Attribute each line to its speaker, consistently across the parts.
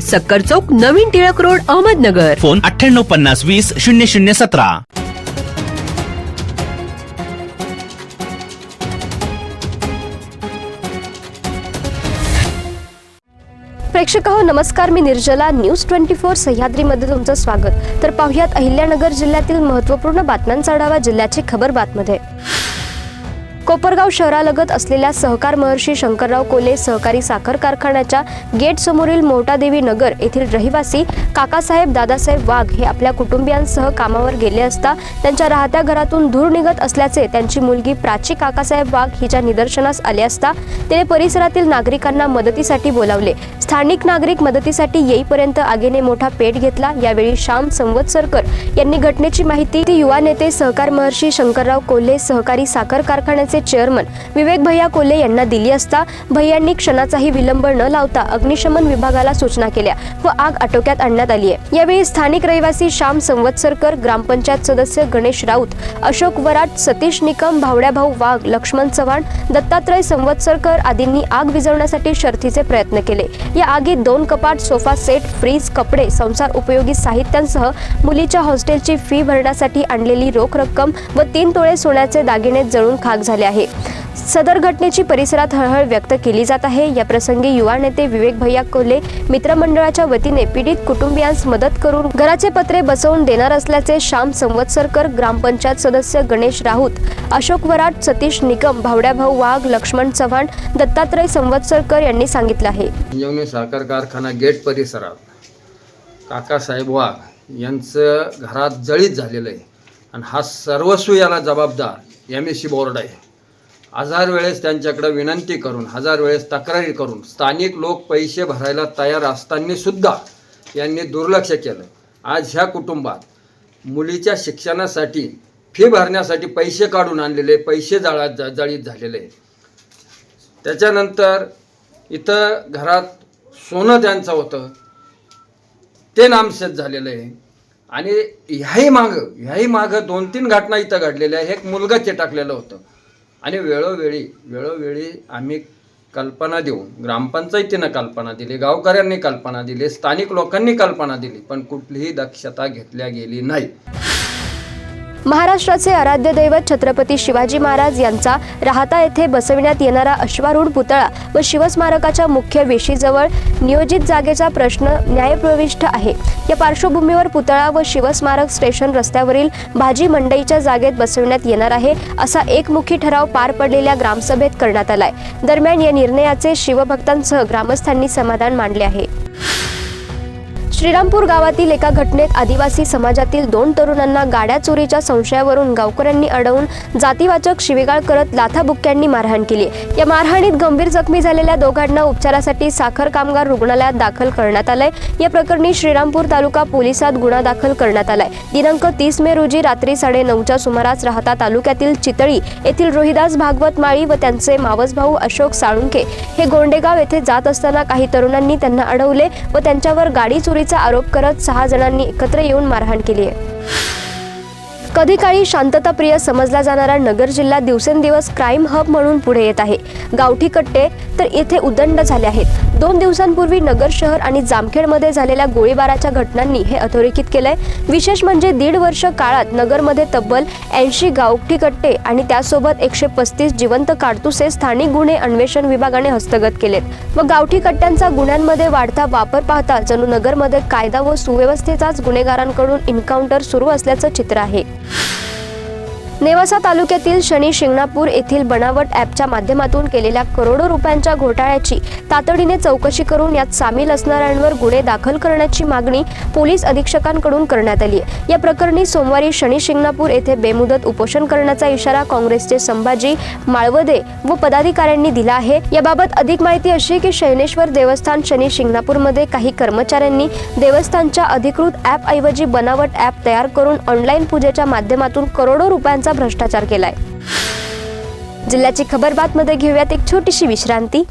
Speaker 1: सक्कर चौक नवीन Tilak road Ahmednagar.
Speaker 2: Phone अठ्ठ्याण्णव पन्नास वीस शून्य शून्य सतरा.
Speaker 3: प्रेक्षक हो नमस्कार. मी निर्जला. न्यूज ट्वेंटी फोर सह्याद्रीमध्ये तुमचं स्वागत. तर पाहुयात अहिल्यानगर जिल्ह्यातील महत्त्वपूर्ण बातम्यांचा आढावा जिल्ह्याची खबर बातमध्ये. कोपरगाव शहरालगत असलेल्या सहकार महर्षी शंकरराव कोले सहकारी साखर कारखान्याच्या गेट समोरील मोठादेवी नगर येथील रहिवासी काकासाहेब दादासाहेब वाघ हे आपल्या कुटुंबियांसह कामावर गेले असता त्यांच्या राहत्या घरातून धूर निघत असल्याचे त्यांची मुलगी प्राची काकासाहेब वाघ हिच्या निदर्शनास आले असता तिने परिसरातील नागरिकांना मदतीसाठी बोलावले. स्थानिक नागरिक मदतीसाठी येईपर्यंत आगीने मोठा पेट घेतला. यावेळी श्याम संवत्सरकर यांनी घटनेची माहिती युवा नेते सहकार महर्षी शंकरराव कोल्हे सहकारी साखर कारखान्याचे चेअरमन विवेक भैया कोल्हे यांना दिली असता भैयांनी क्षणाचाही विलंब न लावता अग्निशमन विभागाला सूचना केल्या व आग आटोक्यात आणण्यात आली आहे. यावेळी स्थानिक रहिवासी श्याम संवत्सरकर ग्रामपंचायत सदस्य गणेश राऊत अशोक वराट सतीश निकम भावड्याभाऊ वाघ लक्ष्मण चव्हाण दत्तात्रय संवत्सरकर आदींनी आग विझवण्यासाठी शर्थीचे प्रयत्न केले. या आगीत दोन कपाट सोफा सेट फ्रीज कपडे संसार उपयोगी साहित्यांसह मुलीच्या हॉस्टेलची फी भरण्यासाठी आणलेली रोख रक्कम व तीन तोळे सोन्याचे दागिने जळून खाक झाले आहे. सदर घटनेची परिसरात हळहळ व्यक्त केली जात आहे. या प्रसंगी युवा नेते विवेक भैया कोल्हे मित्रमंडळाच्या वतीने पीडित कुटुंबियांस मदत करून घराचे पत्रे बसवून देणार असल्याचे श्याम संवत्सरकर ग्रामपंचायत सदस्य गणेश राऊत अशोक वराट सतीश निकम भावड्याभाऊ वाघ लक्ष्मण चव्हाण दत्तात्रय संवत्सरकर यांनी सांगितलं आहे.
Speaker 4: साखर कारखाना गेट परिसरात काकासाहेब वाघ यांचं घरात जळीत झालेलं आहे. आणि हा सर्वस्व याला जबाबदार एम एस सी बोर्ड आहे. हजार वेळेस त्यांच्याकडे विनंती करून हजार वेळेस तक्रारी करून स्थानिक लोक पैसे भरायला तयार असताना सुद्धा यांनी दुर्लक्ष केलं. आज ह्या कुटुंबात मुलीच्या शिक्षणासाठी फी भरण्यासाठी पैसे काढून आणलेले पैसे जाळा जा जाळीत झालेले. आहे त्याच्यानंतर इथं घरात सोनं त्यांचं होतं. ते नामशेष झालेलं आहे. आणि ह्याही मागं ह्याही मागं दोन तीन घटना इथं घडलेल्या आहे एक मुलगा टाकलेलं होतं. आणि वेळोवेळी वेळोवेळी आम्ही कल्पना देऊन ग्रामपंचायतीनं कल्पना दिली गावकऱ्यांनी कल्पना दिली स्थानिक लोकांनी कल्पना दिली पण कुठलीही दक्षता घेतल्या गेली नाही.
Speaker 3: महाराष्ट्राचे आराध्य दैवत छत्रपती शिवाजी महाराज यांचा राहता येथे बसविण्यात येणारा अश्वारूढ पुतळा व शिवस्मारकाच्या मुख्य वेशीजवळ नियोजित जागेचा प्रश्न न्यायप्रविष्ट आहे. या पार्श्वभूमीवर पुतळा व शिवस्मारक स्टेशन रस्त्यावरील भाजी मंडईच्या जागेत बसविण्यात येणार आहे असा एकमुखी ठराव पार पडलेल्या ग्रामसभेत करण्यात आलाय. दरम्यान या निर्णयाचे शिवभक्तांसह ग्रामस्थांनी समाधान मांडले आहे. श्रीरामपूर गावातील एका घटनेत आदिवासी समाजातील दोन तरुणांना गाड्या चोरीच्या संशयावरून गावकऱ्यांनी अडवून जातीवाचक शिवीगाळ करत लाथाबुक्क्यांनी मारहाण केली. या मारहाणीत गंभीर जखमी झालेल्या दोघांना उपचारासाठी साखर कामगार रुग्णालयात दाखल करण्यात आलंय. या प्रकरणी श्रीरामपूर तालुका पोलिसात गुन्हा दाखल करण्यात आलाय. दिनांक तीस मे रोजी रात्री साडेनऊच्या सुमारास राहता तालुक्यातील चितळी येथील रोहिदास भागवत माळी व त्यांचे मावस भाऊ अशोक साळुंके हे गोंडेगाव येथे जात असताना काही तरुणांनी त्यांना अडवले व त्यांच्यावर गाडी चोरी चोरीचा आरोप करत सहा जणांनी एकत्र येऊन मारहाण केली आहे. कधी काळी शांतताप्रिय समजला जाणारा नगर जिल्हा दिवसेंदिवस क्राईम हब म्हणून पुढे येत आहे. गावठी कट्टे तर येथे उदंड झाले आहेत. दोन दिवसांपूर्वी नगर शहर आणि जामखेडमध्ये झालेल्या गोळीबाराच्या घटनांनी हे अधोरेखित केलंय. विशेष म्हणजे दीड वर्ष काळात नगरमध्ये तब्बल ऐंशी गावठी कट्टे आणि त्यासोबत एकशे पस्तीस जिवंत काडतुसे स्थानिक गुन्हे अन्वेषण विभागाने हस्तगत केलेत. व गावठी कट्ट्यांचा गुन्ह्यांमध्ये वाढता वापर पाहता जणू नगरमध्ये कायदा व सुव्यवस्थेचाच गुन्हेगारांकडून इन्काउंटर सुरू असल्याचं चित्र आहे. you नेवासा तालुक्यातील शनी शिंगणापूर येथील बनावट ॲपच्या माध्यमातून केलेल्या करोडो रुपयांच्या घोटाळ्याची तातडीने चौकशी करून यात सामील असणाऱ्यांवर गुन्हे दाखल करण्याची मागणी पोलीस अधीक्षकांकडून करण्यात आली आहे. या प्रकरणी सोमवारी शनी शिंगणापूर येथे बेमुदत उपोषण करण्याचा इशारा काँग्रेसचे संभाजी माळवदे व पदाधिकाऱ्यांनी दिला आहे. याबाबत अधिक माहिती अशी की शैनेश्वर देवस्थान शनी शिंगणापूरमध्ये काही कर्मचाऱ्यांनी देवस्थानच्या अधिकृत ॲपऐवजी बनावट ॲप तयार करून ऑनलाईन पूजेच्या माध्यमातून करोडो रुपयांचा भ्रष्टाचार केलाय. जिल्ह्याची खबर बातमध्ये घेऊयात एक छोटीशी विश्रांती.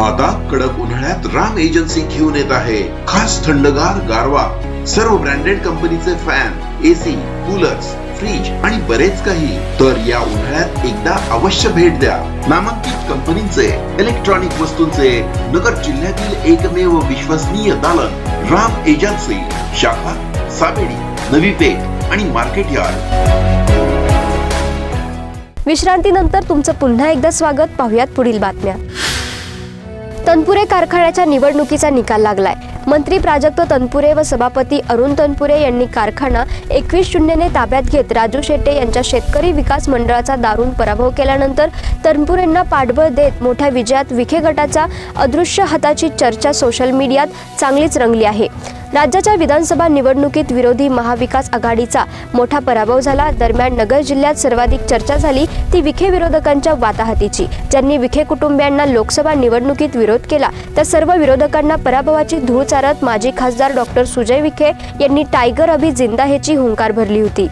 Speaker 5: आता कडक उन्हाळ्यात राम एजन्सी घेऊन येत आहे. खास थंडगार गारवा. सर्व ब्रँडेड कंपनीचे फॅन एसी कूलर्स फ्रीज आणि बरेच काही. तर या उन्हाळ्यात एकदा अवश्य भेट द्या. नामांकित कंपनीचे इलेक्ट्रॉनिक वस्तूंचे नगर जिल्ह्यातील एकमेव विश्वसनीय दालन राम एजन्सी शाखा सावेडी नवी पेठ आणि मार्केट यार्ड.
Speaker 3: विश्रांतीनंतर तुमचं पुन्हा एकदा स्वागत. पाहुयात पुढील बातम्या. तनपुरे कारखान्याच्या निवडणुकीचा निकाल लागलाय. मंत्री प्राजक्त तनपुरे व सभापती अरुण तनपुरे यांनी कारखाना एकवीस शून्यने ताब्यात घेत राजू शेट्टे यांच्या शेतकरी विकास मंडळाचा दारुण पराभव केल्यानंतर तनपुरेंना पाठबळ देत मोठ्या विजयात विखे गटाचा अदृश्य हाताची चर्चा सोशल मीडियात चांगलीच रंगली आहे. राज्याच्या विधानसभा निवडणुकीत विरोधी महाविकास आघाडीचा मोठा पराभव झाला. दरम्यान नगर जिल्ह्यात सर्वाधिक चर्चा झाली. ती विखे विरोधकांच्या वाताहतीची. ज्यांनी विखे कुटुंबियांना लोकसभा निवडणुकीत विरोध केला त्या सर्व विरोधकांना पराभवाची धूळ चारत माजी खासदार डॉक्टर सुजय विखे यांनी टायगर अभि जिंदा हेची हुंकार भरली होती.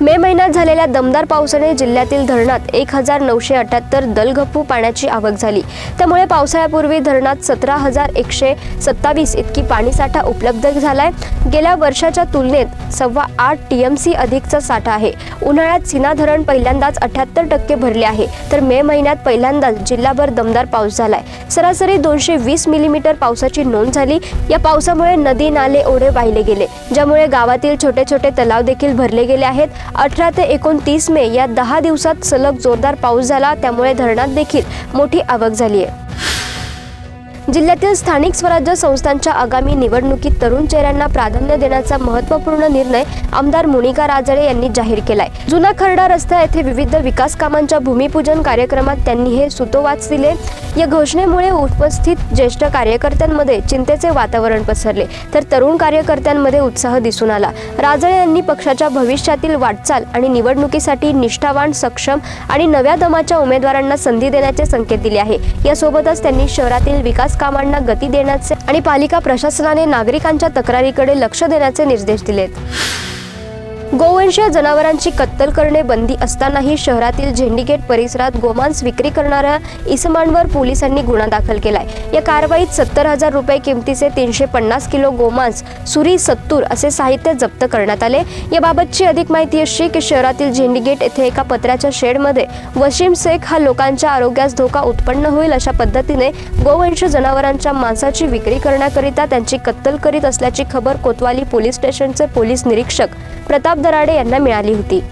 Speaker 3: मे महिन्यात झालेल्या दमदार पावसाने जिल्ह्यातील धरणात एक हजार नऊशे अठ्याहत्तर दलगप्पू पाण्याची आवक झाली. त्यामुळे पावसाळ्यापूर्वी धरणात सतरा हजार एकशे सत्तावीस इतकी पाणीसाठा उपलब्ध झालाय. गेल्या वर्षाच्या तुलनेत सव्वा आठ टीएमसी अधिकचा साठा आहे. उन्हाळ्यात सीना धरण पहिल्यांदाच अठ्याहत्तर टक्के भरले आहे. तर मे महिन्यात पहिल्यांदाच जिल्हाभर दमदार पाऊस झालाय. सरासरी दोनशे वीस मिलीमीटर पावसाची नोंद झाली. या पावसामुळे नदी नाले ओढे वाहिले गेले ज्यामुळे गावातील छोटे छोटे तलाव देखील भरले गेले आहेत. अठरा ते एकोणतीस मे या दहा दिवसात सलग जोरदार पाऊस झाला त्यामुळे धरणात देखील मोठी आवक झाली आहे. जिल्ह्यातील स्थानिक स्वराज्य संस्थांच्या आगामी निवडणुकीत तरुण चेहऱ्यांना प्राधान्य देण्याचा महत्त्वपूर्ण निर्णय आमदार मोनिका राजळे यांनी जाहीर केलाय. जुना खर्डा रस्ता येथे विविध विकास कामांच्या भूमिपूजन कार्यक्रमात त्यांनी हे सुतोवाच दिले. या घोषणेमुळे उपस्थित ज्येष्ठ कार्यकर्त्यांमध्ये चिंतेचे वातावरण पसरले. तर तरुण कार्यकर्त्यांमध्ये उत्साह दिसून आला. राजळे यांनी पक्षाच्या भविष्यातील वाटचाल आणि निवडणुकीसाठी निष्ठावान सक्षम आणि नव्या दमाच्या उमेदवारांना संधी देण्याचे संकेत दिले आहे. यासोबतच त्यांनी शहरातील विकास कामांना गती देण्याचे आणि पालिका प्रशासनाने नागरिकांच्या तक्रारीकडे लक्ष देण्याचे निर्देश दिलेत. गोवंशीय जनावरांची कत्तल करणे बंदी असतानाही शहरातील झेंडीगेट परिसरात गोमांस विक्री करणाऱ्या इसमांवर पोलिसांनी गुन्हा दाखल केलाय. या कारवाईत सत्तर हजार रुपये किमतीचे तीनशे पन्नास किलो गोमांस सुरी सत्तूर असे साहित्य जप्त करण्यात आले. याबाबतची अधिक माहिती अशी की शहरातील झेंडीगेट येथे एका पत्र्याच्या शेडमध्ये वशीम शेख हा लोकांच्या आरोग्यास धोका उत्पन्न होईल अशा पद्धतीने गोवंश जनावरांच्या मांसाची विक्री करण्याकरिता त्यांची कत्तल करीत असल्याची खबर कोतवाली पोलीस स्टेशनचे पोलीस निरीक्षक प्रताप दराडे यांना मिळाली होती.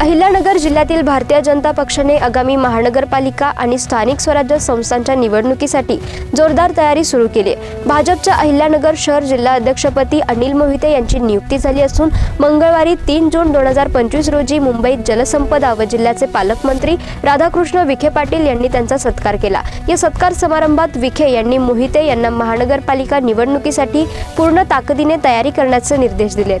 Speaker 3: अहिल्यानगर जिल्ह्यातील भारतीय जनता पक्षाने आगामी महानगरपालिका आणि स्थानिक स्वराज्य संस्थांच्या निवडणुकीसाठी जोरदार तयारी सुरू केली. भाजपच्या अहिल्यानगर शहर जिल्हा अध्यक्षपदी अनिल मोहिते यांची नियुक्ती झाली असून मंगळवारी तीन जून दोन हजार पंचवीस रोजी मुंबईत जलसंपदा व जिल्ह्याचे पालकमंत्री राधाकृष्ण विखे पाटील यांनी त्यांचा सत्कार केला. या सत्कार समारंभात विखे यांनी मोहिते यांना महानगरपालिका निवडणुकीसाठी पूर्ण ताकदीने तयारी करण्याचे निर्देश दिलेत.